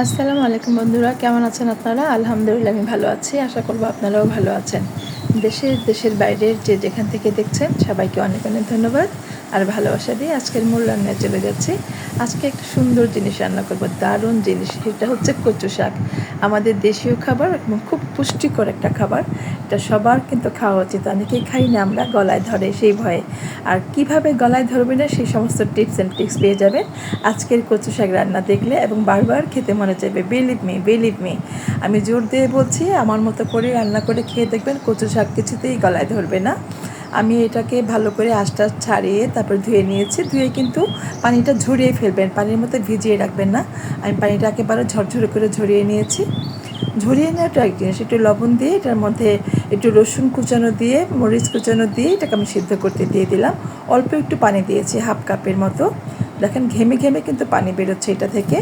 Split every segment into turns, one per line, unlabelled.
আসসালামু আলাইকুম বন্ধুরা, কেমন আছেন আপনারা? আলহামদুলিল্লাহ, আমি ভালো আছি, আশা করব আপনারাও ভালো আছেন। দেশের দেশের বাইরের যে যেখান থেকে দেখছেন, সবাইকে অনেক অনেক ধন্যবাদ। আর ভালোবাসা দিয়ে আজকের মূল রান্নায় চলে যাচ্ছি। আজকে একটা সুন্দর জিনিস রান্না করব, দারুণ জিনিস। সেটা হচ্ছে কচু শাক। আমাদের দেশীয় খাবার এবং খুব পুষ্টিকর একটা খাবার। এটা সবার কিন্তু খাওয়া উচিত। অনেকেই খাই না আমরা, গলায় ধরে সেই ভয়ে। আর কীভাবে গলায় ধরবে না, সেই সমস্ত টিপস অ্যান্ড ট্রিক্স পেয়ে যাবেন আজকের কচু শাক রান্না দেখলে এবং বারবার খেতে মনে চাইবে। বেলিভ মি বেলিভ মি আমি জোর দিয়ে বলছি, আমার মতো করে রান্না করে খেয়ে দেখবেন কচু শাক কিছুতেই গলায় ধরবে না। আমি এটাকে ভালো করে আশটা ছাড়িয়ে তারপর ধুয়ে নিয়েছি। ধুয়ে কিন্তু পানিটা ঝরিয়ে ফেলবেন, পানির মধ্যে ভিজিয়ে রাখবেন না। আমি পানিটা একেবারে ঝরঝরে করে ঝরিয়ে নিয়েছি। ঝরিয়ে নেওয়াটা এক জিনিস একটু লবণ দিয়ে, এটার মধ্যে একটু রসুন কুচানো দিয়ে, মরিচ কুচানো দিয়ে এটাকে আমি সিদ্ধ করতে দিয়ে দিলাম। অল্প একটু পানি দিয়েছি, হাফ কাপের মতো। দেখেন ঘেমে ঘেমে কিন্তু পানি বেরোচ্ছে এটা থেকে।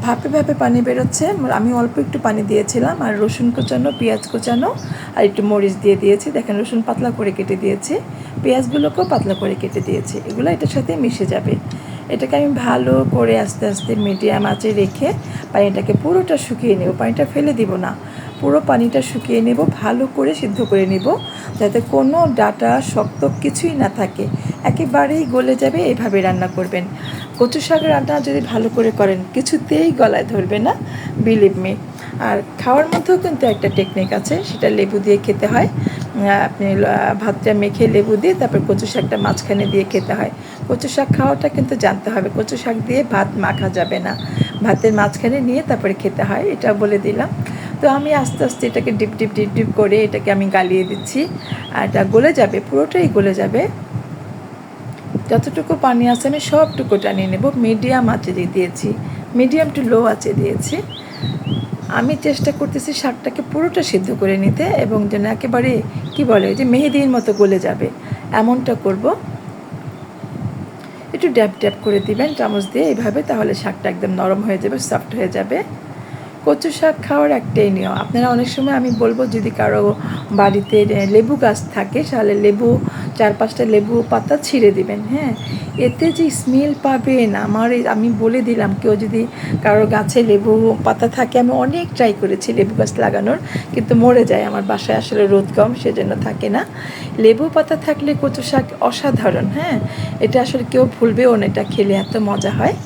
ভাপে ভাপে পানি বেরোচ্ছে। আমি অল্প একটু পানি দিয়েছিলাম আর রসুন কুচানো, পেঁয়াজ কুচানো আর একটু মরিচ দিয়ে দিয়েছি। দেখেন রসুন পাতলা করে কেটে দিয়েছি। পেঁয়াজগুলোকেও পাতলা করে কেটে দিয়েছি। এগুলো এটার সাথে মিশে যাবে। এটাকে আমি ভালো করে আস্তে আস্তে মিডিয়াম আঁচে রেখে পানিটাকে পুরোটা শুকিয়ে নেব। পানিটা ফেলে দিব না। পুরো পানিটা শুকিয়ে নেব, ভালো করে সিদ্ধ করে নেব যাতে কোনো ডাটা শক্ত কিছুই না থাকে। একেবারেই গলে যাবে, এভাবে রান্না করবেন। কচু শাক রান্না যদি ভালো করে করেন, কিছুতেই গলায় ধরবে না বিলিভ মি আর খাওয়ার মধ্যেও কিন্তু একটা টেকনিক আছে, সেটা লেবু দিয়ে খেতে হয়। আপনি ভাতটা মেখে লেবু দিয়ে তারপর কচু শাকটা মাঝখানে দিয়ে খেতে হয়। কচু শাক খাওয়াটা কিন্তু জানতে হবে কচু শাক দিয়ে ভাত মাখা যাবে না। ভাতের মাঝখানে নিয়ে তারপরে খেতে হয়, এটা বলে দিলাম। তো আমি আস্তে আস্তে এটাকে ডিপ ডিপ ডিপ ডিপ করে এটাকে আমি গালিয়ে দিচ্ছি। আর এটা গলে যাবে, পুরোটাই গলে যাবে। যতটুকু পানি আছে আমি সবটুকু টানিয়ে নেব। মিডিয়াম আঁচে দিয়ে দিয়েছি। মিডিয়াম টু লো আঁচে দিয়েছি। আমি চেষ্টা করতেছি শাকটাকে পুরোটা সিদ্ধ করে নিতে এবং যেন একেবারে, কি বলে যে মেহেদির মতো গলে যাবে। এমনটা করব। একটু ড্যাপ ড্যাপ করে দিবেন, চামচ দিয়ে এইভাবে, তাহলে শাকটা একদম নরম হয়ে যাবে, সফট হয়ে যাবে। কচু শাক খাওয়ার একটাই নিয়ম। আপনারা অনেক সময় আমি বলব, যদি কারও বাড়িতে লেবু গাছ থাকে, তাহলে লেবু চার পাঁচটা লেবু পাতা ছিঁড়ে দিবেন হ্যাঁ? এতে যে স্মেল পাবেন, আমার আমি বলে দিলাম, কেউ যদি কারও গাছে লেবু পাতা থাকে, আমি অনেক ট্রাই করেছি লেবু গাছ লাগানোর, কিন্তু মরে যায়, আমার বাসায় আসলে রোদ কম, সেজন্য থাকে না। লেবু পাতা থাকলে কচু শাক অসাধারণ হ্যাঁ? এটা আসলে কেউ ভুলবেও না, এটা খেলে এত মজা হয়।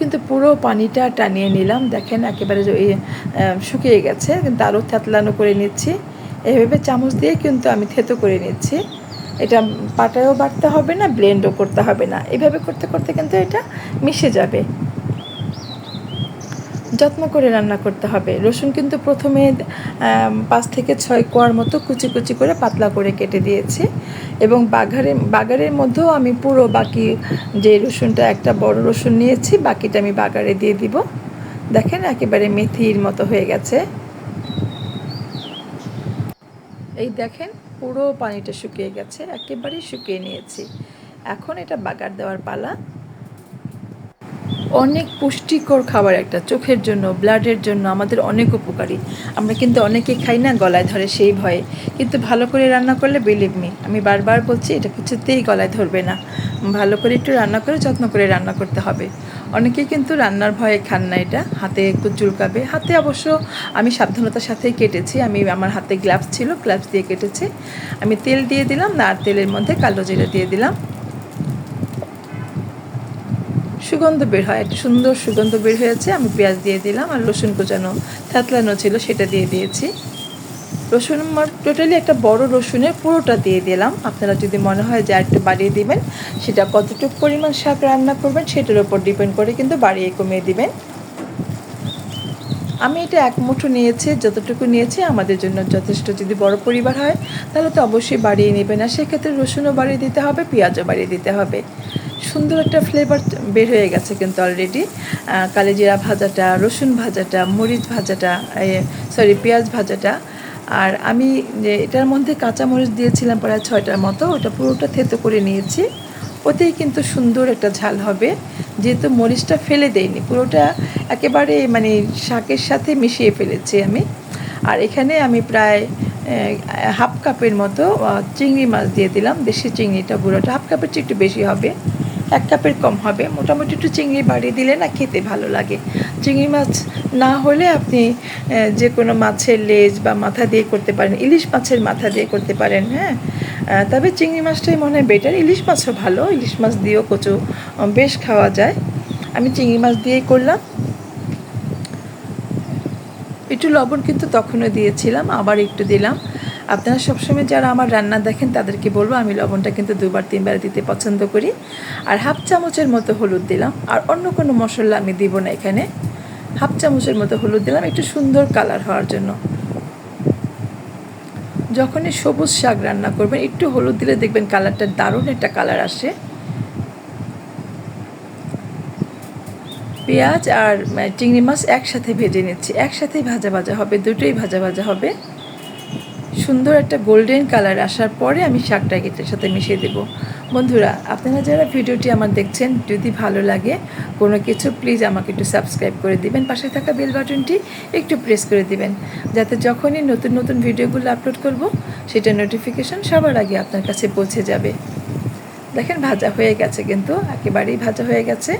কিন্তু পুরো পানিটা টানিয়ে নিলাম। দেখেন একেবারে শুকিয়ে গেছে, কিন্তু আরও থেতলানো করে নিচ্ছি। এভাবে চামচ দিয়ে কিন্তু আমি থেতো করে নিচ্ছি। এটা পাটায়ও বাড়তে হবে না ব্লেন্ডও করতে হবে না। এভাবে করতে করতে কিন্তু এটা মিশে যাবে। যত্ন করে রান্না করতে হবে। রসুন কিন্তু প্রথমে পাঁচ থেকে ছয় কোয়ার মতো কুচি কুচি করে পাতলা করে কেটে দিয়েছি এবং বাঘারের বাগারের মধ্যেও আমি পুরো বাকি যে রসুনটা, একটা বড় রসুন নিয়েছি, বাকিটা আমি বাগারে দিয়ে দিব। দেখেন একেবারে মেথির মতো হয়ে গেছে। এই দেখেন পুরো পানিটা শুকিয়ে গেছে, একেবারেই শুকিয়ে নিয়েছি। এখন এটা বাগার দেওয়ার পালা। অনেক পুষ্টিকর খাবার একটা, চোখের জন্য ব্লাডের জন্য আমাদের অনেক উপকারী। আমরা কিন্তু অনেকে খাই না গলায় ধরে সেই ভয়ে। কিন্তু ভালো করে রান্না করলে বিলিভ মি আমি বারবার বলছি, এটা কিছুতেই গলায় ধরবে না। ভালো করে একটু রান্না করে, যত্ন করে রান্না করতে হবে। অনেকেই কিন্তু রান্নার ভয়ে খান না এটা, হাতে একটু চুলকাবে। হাতে অবশ্য আমি সাবধানতার সাথেই কেটেছি, আমি আমার হাতে গ্লাভস ছিল গ্লাভস দিয়ে কেটেছি। আমি তেল দিয়ে দিলাম আর তেলের মধ্যে কালো জিরে দিয়ে দিলাম। সুগন্ধ বের হয়, একটা সুন্দর সুগন্ধ বের হয়েছে, আমি পেঁয়াজ দিয়ে দিলাম আর রসুন কোচানো, থাতলানো ছিল, সেটা দিয়ে দিয়েছি। রসুন আমার টোটালি একটা বড় রসুনের পুরোটা দিয়ে দিলাম। আপনারা যদি মনে হয় যে একটু বাড়িয়ে দিবেন, সেটা কতটুকু পরিমাণ শাক রান্না করবেন, সেটার উপর ডিপেন্ড করে কিন্তু বাড়িয়ে কমিয়ে দিবেন। আমি এটা এক মুঠো নিয়েছি, যতটুকু নিয়েছি, আমাদের জন্য যথেষ্ট। যদি বড় পরিবার হয়, তাহলে তো অবশ্যই বাড়িয়ে নেবেন। আর সেক্ষেত্রে রসুনও বাড়িয়ে দিতে হবে, পেঁয়াজও বাড়িয়ে দিতে হবে। সুন্দর একটা ফ্লেভার বের হয়ে গেছে কিন্তু অলরেডি কালিজিরা ভাজাটা, রসুন ভাজাটা, মরিচ ভাজাটা সরি পেঁয়াজ ভাজাটা। আর আমি এটার মধ্যে কাঁচা মরিচ দিয়েছিলাম প্রায় ছয়টার মতো, ওটা পুরোটা থেতো করে নিয়েছি। ওতেই কিন্তু সুন্দর একটা ঝাল হবে। যেহেতু মরিচটা ফেলে দেয়নি পুরোটা একেবারে মানে শাকের সাথে মিশিয়ে ফেলেছি আমি। আর এখানে আমি প্রায় হাফ কাপের মতো চিংড়ি মাছ দিয়ে দিলাম, দেশি চিংড়িটা পুরোটা হাফ কাপের চেয়ে একটু বেশি হবে। এক কাপের কম হবে। মোটামুটি একটু চিংড়ি বাড়িয়ে দিলে না খেতে ভালো লাগে। চিংড়ি মাছ না হলে আপনি যে কোনো মাছের লেজ বা মাথা দিয়ে করতে পারেন, ইলিশ মাছের মাথা দিয়ে করতে পারেন হ্যাঁ? তবে চিংড়ি মাছটাই মনে হয় বেটার ইলিশ মাছও ভালো, ইলিশ মাছ দিয়েও কচু বেশ খাওয়া যায়। আমি চিংড়ি মাছ দিয়েই করলাম। একটু লবণ কিন্তু তখনও দিয়েছিলাম, আবার একটু দিলাম। আপনারা সবসময় যারা আমার রান্না দেখেন, তাদেরকে বলব, আমি লবণটা কিন্তু দুবার তিনবার দিতে পছন্দ করি। আর হাফ চামচের মতো হলুদ দিলাম। আর অন্য কোনো মশলা আমি দিব না এখানে। হাফ চামচের মতো হলুদ দিলাম, একটু সুন্দর কালার হওয়ার জন্য। যখনই সবুজ শাক রান্না করবেন, একটু হলুদ দিলে দেখবেন কালারটা দারুণ একটা কালার আসে। পেঁয়াজ আর চিংড়ি মাছ একসাথে ভেজে নিচ্ছি। একসাথেই ভাজা ভাজা হবে, দুটোই ভাজা ভাজা হবে। সুন্দর একটা গোল্ডেন কালার আসার পরে আমি শাকটা এটার সাথে মিশিয়ে দেব। বন্ধুরা, আপনারা যারা ভিডিওটি আমার দেখছেন, যদি ভালো লাগে কোনো কিছু প্লিজ আমাকে একটু সাবস্ক্রাইব করে দিবেন। পাশে থাকা বেল বাটনটি একটু প্রেস করে দিবেন, যাতে যখনই নতুন নতুন ভিডিওগুলো আপলোড করব, সেটা নোটিফিকেশন সবার আগে আপনার কাছে পৌঁছে যাবে। দেখেন, ভাজা হয়ে গেছে কিন্তু, একেবারেই ভাজা হয়ে গেছে।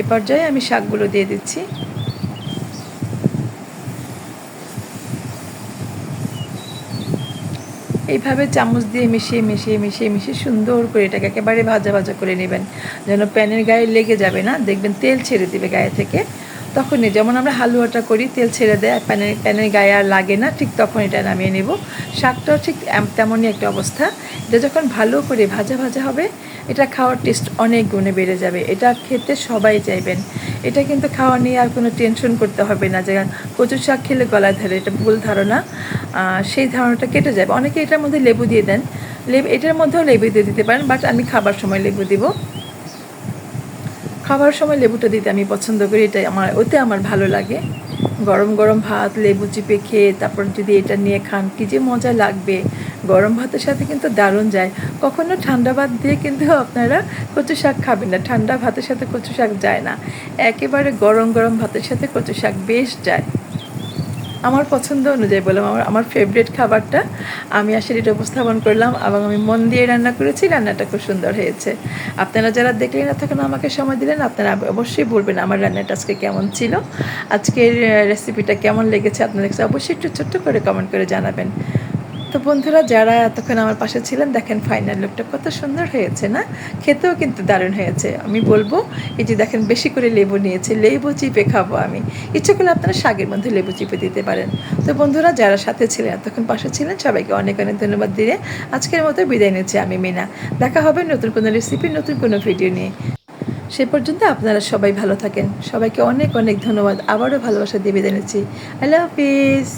এ পর্যায়ে আমি শাকগুলো দিয়ে দিচ্ছি। এইভাবে চামচ দিয়ে মিশিয়ে মিশিয়ে মিশিয়ে মিশিয়ে সুন্দর করে এটাকে একেবারে ভাজা ভাজা করে নেবেন। যেন প্যানের গায়ে লেগে যাবে না। দেখবেন তেল ছেড়ে দেবে গায়ে থেকে। তখনই, যেমন আমরা হালুয়াটা করি, তেল ছেড়ে দেয় প্যানের প্যানের গায়ে আর লাগে না, ঠিক তখন এটা নামিয়ে নেব। শাকটাও ঠিক তেমনই একটা অবস্থা। এটা যখন ভালো করে ভাজা ভাজা হবে, এটা খাওয়ার টেস্ট অনেক গুণে বেড়ে যাবে। এটা খেতে সবাই চাইবেন। এটা কিন্তু খাওয়া নিয়ে আর কোনো টেনশন করতে হবে না। যে কচু শাক খেলে গলায় ধরে, এটা ভুল ধারণা। সেই ধারণাটা কেটে যাবে। অনেকে এটার মধ্যে লেবু দিয়ে দেন। লেবু, এটার মধ্যেও লেবু দিয়ে দিতে পারেন, বাট আমি খাবার সময় লেবু দিব। খাবার সময় লেবুটা দিতে আমি পছন্দ করি এটা আমার, ওতে আমার ভালো লাগে। গরম গরম ভাত, লেবু চিপে খেয়ে তারপর যদি এটা নিয়ে খান, কী যে মজা লাগবে। গরম ভাতের সাথে কিন্তু দারুণ যায়। কখনো ঠান্ডা ভাত দিয়ে কিন্তু আপনারা কচু শাক খাবেন না। ঠান্ডা ভাতের সাথে কচু শাক যায় না। একেবারে গরম গরম ভাতের সাথে কচু শাক বেশ যায়। আমার পছন্দ অনুযায়ী বললাম, আমার আমার ফেভারিট খাবারটা আমি আসলে এটা উপস্থাপন করলাম এবং আমি মন দিয়ে রান্না করেছি, রান্নাটা খুব সুন্দর হয়েছে। আপনারা যারা দেখলেন না তখন আমাকে সময় দিলেন, আপনারা অবশ্যই বলবেন আমার রান্নাটা আজকে কেমন ছিল, আজকের রেসিপিটা কেমন লেগেছে, আপনাদের অবশ্যই একটু ছোট্ট করে কমেন্ট করে জানাবেন। তো বন্ধুরা, যারা এতক্ষণ আমার পাশে ছিলেন, দেখেন ফাইনাল লুকটা কত সুন্দর হয়েছে না? খেতেও কিন্তু দারুণ হয়েছে। আমি বলব, এই যে দেখেন, বেশি করে লেবু নিয়েছি, লেবু চিপে খাব আমি। ইচ্ছে করলে আপনারা শাকের মধ্যে লেবু চিপে দিতে পারেন। তো বন্ধুরা, যারা সাথে ছিলেন, এতক্ষণ পাশে ছিলেন, সবাইকে অনেক অনেক ধন্যবাদ দিয়ে আজকের মতো বিদায় নিচ্ছি আমি, মিনা। দেখা হবে নতুন কোনো রেসিপি নতুন কোনো ভিডিও নিয়ে। সে পর্যন্ত আপনারা সবাই ভালো থাকেন। সবাইকে অনেক অনেক ধন্যবাদ। আবারও ভালোবাসা দিয়ে বিদায় নিচ্ছি। আল্লাহ হাফিজ